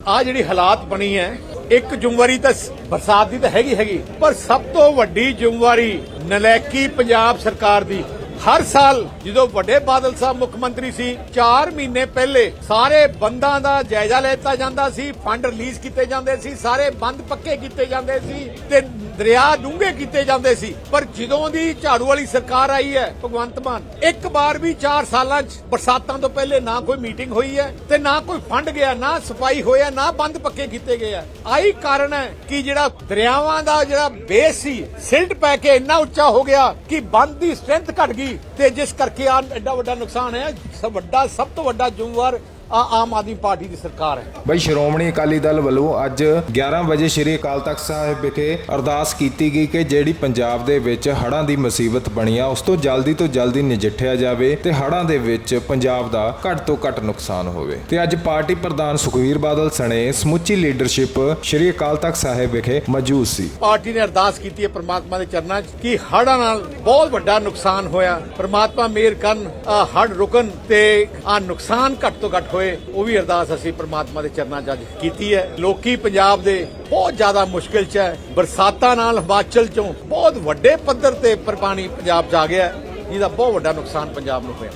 ਆ ਜਿਹੜੀ ਹਾਲਾਤ ਬਣੀ ਹੈ, ਇੱਕ ਜ਼ਿੰਮੇਵਾਰੀ ਤਾਂ ਬਰਸਾਤ ਦੀ ਤਾਂ ਹੈਗੀ ਹੈਗੀ, ਪਰ ਸਭ ਤੋਂ ਵੱਡੀ ਜ਼ਿੰਮੇਵਾਰੀ ਨਲੈਕੀ ਪੰਜਾਬ ਸਰਕਾਰ ਦੀ। ਹਰ ਸਾਲ ਜਦੋਂ ਵੱਡੇ ਬਾਦਲ ਸਾਹਿਬ ਮੁੱਖ ਮੰਤਰੀ ਸੀ 4 ਮਹੀਨੇ ਪਹਿਲੇ ਸਾਰੇ ਬੰਦਾਂ ਦਾ ਜਾਇਜ਼ਾ ਲੈਤਾ ਜਾਂਦਾ ਸੀ, ਫੰਡ ਰਿਲੀਜ਼ ਕੀਤੇ ਜਾਂਦੇ ਸੀ, ਸਾਰੇ ਬੰਦ ਪੱਕੇ ਕੀਤੇ ਜਾਂਦੇ ਸੀ ਤੇ ਦਰਿਆ ਡੂੰਘੇ ਕੀਤੇ ਜਾਂਦੇ ਸੀ। ਪਰ ਜਦੋਂ ਦੀ ਝਾੜੂ ਵਾਲੀ ਸਰਕਾਰ ਆਈ ਹੈ, ਭਗਵੰਤ ਮਾਨ, ਇੱਕ ਵਾਰ ਵੀ 4 ਸਾਲਾਂ 'ਚ ਬਰਸਾਤਾਂ ਤੋਂ ਪਹਿਲੇ ਨਾ ਕੋਈ ਮੀਟਿੰਗ ਹੋਈ ਹੈ ਤੇ ਨਾ ਕੋਈ ਫੰਡ ਗਿਆ, ਨਾ ਸਫ਼ਾਈ ਹੋਇਆ, ਨਾ ਬੰਦ ਪੱਕੇ ਕੀਤੇ ਗਏ ਆ। ਆਹੀ ਕਾਰਨ ਹੈ ਕਿ ਜਿਹੜਾ ਦਰਿਆਵਾਂ ਦਾ ਜਿਹੜਾ ਬੇਸ ਸੀ ਸਿਲਟ ਪੈ ਕੇ ਇੰਨਾ ਉੱਚਾ ਹੋ ਗਿਆ ਕਿ ਬੰਦ ਦੀ ਸਟਰੈਂਥ ਘਟ ਗਈ ਤੇ ਜਿਸ ਕਰਕੇ ਆ ਐਡਾ ਵੱਡਾ ਨੁਕਸਾਨ ਹੈ ਸਭ ਵੱਡਾ ਸਭ ਤੋਂ ਵੱਡਾ ਜ਼ਿੰਮੇਵਾਰ ਆ ਆਮ ਆਦਮੀ ਪਾਰਟੀ ਦੀ ਸਰਕਾਰ ਹੈ। ਬਈ ਸ਼੍ਰੋਮਣੀ ਅਕਾਲੀ ਦਲ ਵੱਲੋਂ ਅੱਜ 11 ਵਜੇ ਸ੍ਰੀ ਅਕਾਲ ਤਖਤ ਸਾਹਿਬ ਵਿਖੇ ਅਰਦਾਸ ਕੀਤੀ ਗਈ ਕਿ ਜਿਹੜੀ ਪੰਜਾਬ ਦੇ ਵਿੱਚ ਹੜ੍ਹਾਂ ਦੀ ਮੁਸੀਬਤ ਬਣੀ ਆ ਉਸ ਤੋਂ ਜਲਦੀ ਤੋਂ ਜਲਦੀ ਨਜਿੱਠਿਆ ਜਾਵੇ ਤੇ ਹੜ੍ਹਾਂ ਦੇ ਵਿੱਚ ਪੰਜਾਬ ਦਾ ਘੱਟ ਤੋਂ ਘੱਟ ਨੁਕਸਾਨ ਹੋਵੇ। ਤੇ ਅੱਜ ਪਾਰਟੀ ਪ੍ਰਧਾਨ ਸੁਖਵੀਰ ਬਾਦਲ ਸਣੇ ਸਮੁੱਚੀ ਲੀਡਰਸ਼ਿਪ ਸ੍ਰੀ ਅਕਾਲ ਤਖਤ ਸਾਹਿਬ ਵਿਖੇ ਮੌਜੂਦ ਸੀ। ਪਾਰਟੀ ਨੇ ਅਰਦਾਸ ਕੀਤੀ ਹੈ ਪ੍ਰਮਾਤਮਾ ਦੇ ਚਰਨਾਂ 'ਚ ਕਿ ਹੜ੍ਹਾਂ ਨਾਲ ਬਹੁਤ ਵੱਡਾ ਨੁਕਸਾਨ ਹੋਇਆ। ਪ੍ਰਮਾਤਮਾ ਮਿਹਰ ਕਰਨ ਹੜ੍ਹ ਰੁਕਣ ਤੇ ਆ ਨੁਕਸਾਨ ਘੱਟ ਤੋਂ ਘੱਟ ਹੋਏ ਉਹ ਵੀ ਅਰਦਾਸ ਅਸੀਂ ਪ੍ਰਮਾਤਮਾ ਦੇ ਚਰਨਾਂ 'ਚ ਅੱਜ ਕੀਤੀ ਹੈ। ਲੋਕੀ ਪੰਜਾਬ ਦੇ ਬਹੁਤ ਜ਼ਿਆਦਾ ਮੁਸ਼ਕਿਲ 'ਚ ਹੈ। ਬਰਸਾਤਾਂ ਨਾਲ ਹਿਮਾਚਲ 'ਚੋਂ ਬਹੁਤ ਵੱਡੇ ਪੱਧਰ ਤੇ ਪਾਣੀ ਪੰਜਾਬ 'ਚ ਆ ਗਿਆ ਹੈ, ਜਿਹਦਾ ਬਹੁਤ ਵੱਡਾ ਨੁਕਸਾਨ ਪੰਜਾਬ ਨੂੰ ਹੋਇਆ।